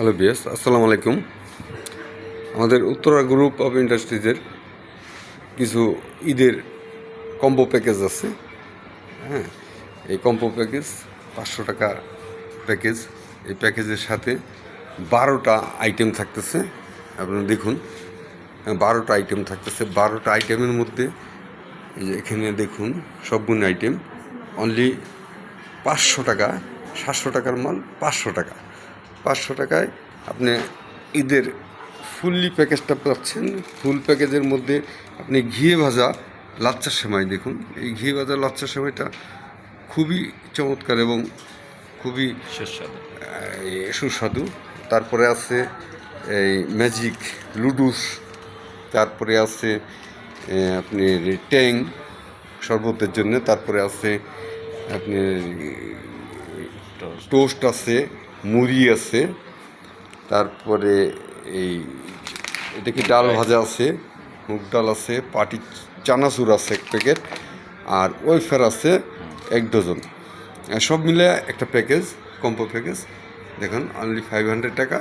Hello BS আসসালামু আলাইকুম আমাদের উত্তরা গ্রুপ অফ ইন্ডাস্ট্রিজের কিছু ঈদের কম্বো প্যাকেজ আছে। হ্যাঁ এই কম্বো প্যাকেজ পাঁচশো টাকা প্যাকেজ এই প্যাকেজের সাথে বারোটা আইটেম থাকতেছে। আপনারা দেখুন বারোটা আইটেম থাকতেছে। বারোটা আইটেমের মধ্যে এখানে দেখুন সবগুলো আইটেম অনলি পাঁচশো টাকা, সাতশো টাকার মাল পাঁচশো টাকা। পাঁচশো টাকায় আপনি ঈদের ফুললি প্যাকেজটা পাচ্ছেন। ফুল প্যাকেজের মধ্যে আপনি ঘিয়ে ভাজা লাচ্চার সেমাই দেখুন। এই ঘিয়ে ভাজা লাচ্চার সেমাইটা খুবই চমৎকার এবং খুবই সুস্বাদু। এই সুস্বাদু। তারপরে আছে এই ম্যাজিক লুডুস। তারপরে আছে আপনি ট্যাং শরবতের জন্য। তারপরে আছে আপনি টোস্ট আছে। মুড়ি আছে, তারপরে এই এটা কি ডাল ভাজা আছে, মুগ ডাল আছে, পাটি চানাচুর আছে এক প্যাকেট, আর ওয়েফার আছে এক ডজন। সব মিলে একটা প্যাকেজ কম্পো প্যাকেজ। দেখুন অনলি ফাইভ হান্ড্রেড টাকা।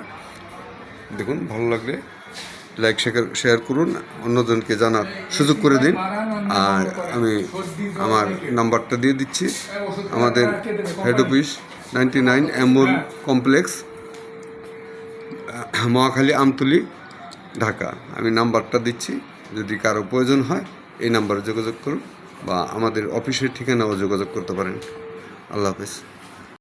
দেখুন, ভালো লাগলে লাইক শেয়ার শেয়ার করুন, অন্যজনকে জানার সুযোগ করে দিন। আর আমি আমার নাম্বারটা দিয়ে দিচ্ছি। আমাদের head office ninety nine complex Mohakhali Amtoli, Dhaka. আমি নাম্বারটা দিচ্ছি, যদি কারও প্রয়োজন হয়, এই নাম্বারে যোগাযোগ করুন বা আমাদের অফিসের ঠিকানাও যোগাযোগ করতে পারেন। আল্লাহ হাফেজ।